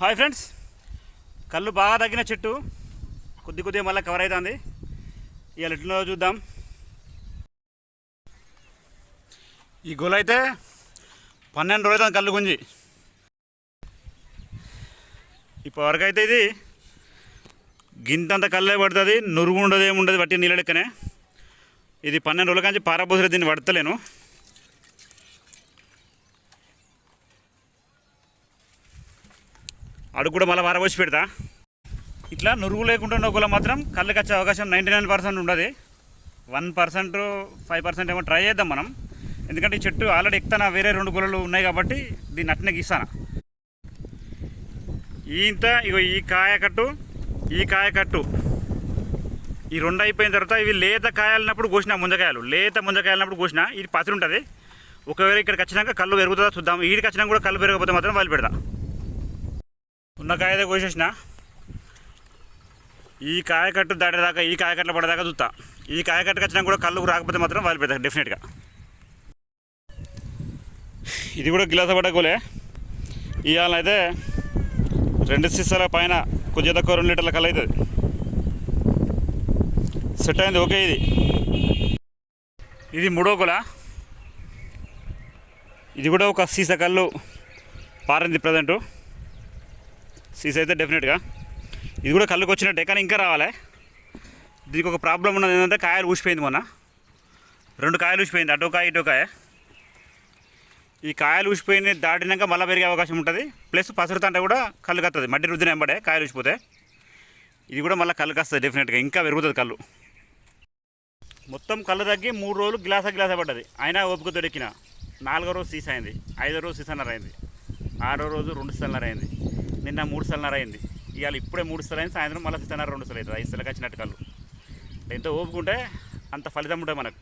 Hi friends కళ్ళు బాగా తగ్గిన చెట్టు. కొద్ది కొద్దిగా మళ్ళీ కవర్ అవుతుంది ఇవాళ ఎట్లుందో చూద్దాం. ఈ గొల అయితే పన్నెండు రోజులు కళ్ళు గుంజి. ఇప్పటివరకు అయితే ఇది గింతంత కళ్ళే పడుతుంది నురుగు ఉండదు ఏముండదు బట్టి నీళ్ళ లెక్కనే. ఇది పన్నెండు రోజుల కానీ పారబోసిన దీన్ని పడతలేను. అడుగు కూడా మళ్ళీ పారబోసి పెడతా. ఇట్లా నురుగు లేకుండా నొగ్గులో మాత్రం కళ్ళకి వచ్చే అవకాశం నైంటీ నైన్ పర్సెంట్ ఉండదు. వన్ పర్సెంట్ ఫైవ్ పర్సెంట్ ఏమో ట్రై చేద్దాం మనం. ఎందుకంటే ఈ చెట్టు ఆల్రెడీ ఎక్కుతాన వేరే రెండు గులలు ఉన్నాయి కాబట్టి దీన్ని అట్నే గీస్తాను. ఇంత ఇగో ఈ కాయకట్టు ఈ కాయకట్టు ఈ రెండు అయిపోయిన తర్వాత ఇవి లేత కాయాలినప్పుడు కోసిన ముంజకాయలు. లేత ముంజకాయలన్నప్పుడు కోసిన ఇది పసిరి ఉంటుంది ఒకవేళ ఇక్కడికి వచ్చినాక కళ్ళు పెరుగుతుందా చూద్దాం. వీడికి వచ్చినాక కూడా కళ్ళు పెరగకపోతే మాత్రం వాళ్ళు పెడదాం ఉన్న కాయ అయితే కోసేసిన. ఈ కాయకట్టు దాటేదాకా ఈ కాయకట్టలు పడేదాకా చూస్తా ఈ కాయకట్టుకు వచ్చినా కూడా కళ్ళు రాకపోతే మాత్రం వాలిపోతాయి డెఫినెట్గా ఇది కూడా గిలాస పడకోలే ఇవాళ అయితే రెండు సీసాల పైన కొద్దిగా తక్కువ రెండు లీటర్ల కళ్ళు అవుతుంది సెట్ అయింది ఓకే ఇది. ఇది మూడో కుల ఇది కూడా ఒక సీసా కళ్ళు పారింది ప్రజెంటు. సీసా అయితే డెఫినెట్గా ఇది కూడా కళ్ళుకి వచ్చినట్టే కానీ ఇంకా రావాలి. దీనికి ఒక ప్రాబ్లం ఉన్నది ఏంటంటే కాయలు ఊసిపోయింది మొన్న. రెండు కాయలు ఊసిపోయింది అటో కాయ ఇటో కాయ. ఈ కాయలు ఊసిపోయింది దాటినాక మళ్ళీ పెరిగే అవకాశం ఉంటుంది. ప్లస్ పసరుతంటే కూడా కళ్ళు కత్తుంది మట్టి రుద్దిన వెంబడే కాయలు ఊసిపోతే. ఇది కూడా మళ్ళీ కళ్ళు కస్తుంది డెఫినెట్గా ఇంకా పెరుగుతుంది కళ్ళు. మొత్తం కళ్ళు తగ్గి మూడు రోజులు గ్లాసా గ్లాసా పడ్డది. అయినా ఓపిక దొరికిన. నాలుగో రోజు సీసా అయింది ఐదో రోజు సీసన్నర అయింది. ఆరో రోజు రెండు సీసన్నర అయింది. నిన్న మూడు సార్లున్నర అయింది. ఇవాళ ఇప్పుడే మూడు సార్లు అయింది సాయంత్రం మళ్ళీ సీసాన్నర రెండు సార్లు అవుతుంది. ఐదు సార్లు వచ్చినట్టు కళ్ళు ఎంత ఓపుకుంటే అంత ఫలితం ఉంటుంది మనకు.